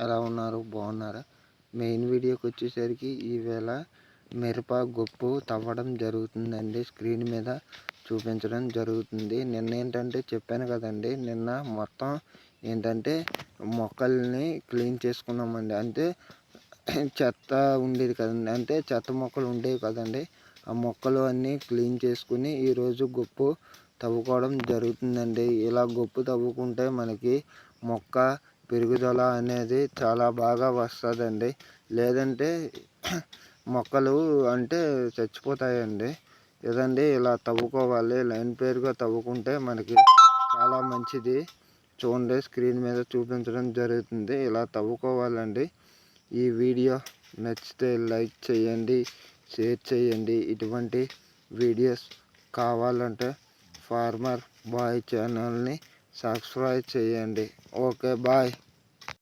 ఎలా ఉన్నారు? బాగున్నారా? మెయిన్ వీడియోకి వచ్చేసరికి ఈవేళ మిరప గొప్పు తవ్వడం జరుగుతుందండి. స్క్రీన్ మీద చూపించడం జరుగుతుంది. నిన్న ఏంటంటే చెప్పాను కదండి నిన్న మొత్తం ఏంటంటే మొక్కల్ని క్లీన్ చేసుకున్నామండి. అంటే చెత్త ఉండేది కదండి అంటే చెత్త మొక్కలు ఉండేవి కదండి. ఆ మొక్కలు అన్నీ క్లీన్ చేసుకుని ఈరోజు గొప్పు తవ్వుకోవడం జరుగుతుందండి. ఇలా గొప్పు తవ్వుకుంటే మనకి మొక్క పెరుగుదల అనేది చాలా బాగా వస్తుందండి. లేదంటే మొక్కలు అంటే చచ్చిపోతాయండి. ఏదండి ఇలా తవ్వుకోవాలి లైన్ పేరుగా తవ్వుకుంటే మనకి చాలా మంచిది. చూడండి స్క్రీన్ మీద చూపించడం జరుగుతుంది. ఇలా తవ్వుకోవాలండి. ఈ వీడియో నచ్చితే లైక్ చేయండి షేర్ చేయండి. ఇటువంటి వీడియోస్ కావాలంటే ఫార్మర్ బాయ్ ఛానల్ని సబ్స్క్రైబ్ చేయండి. Okay bye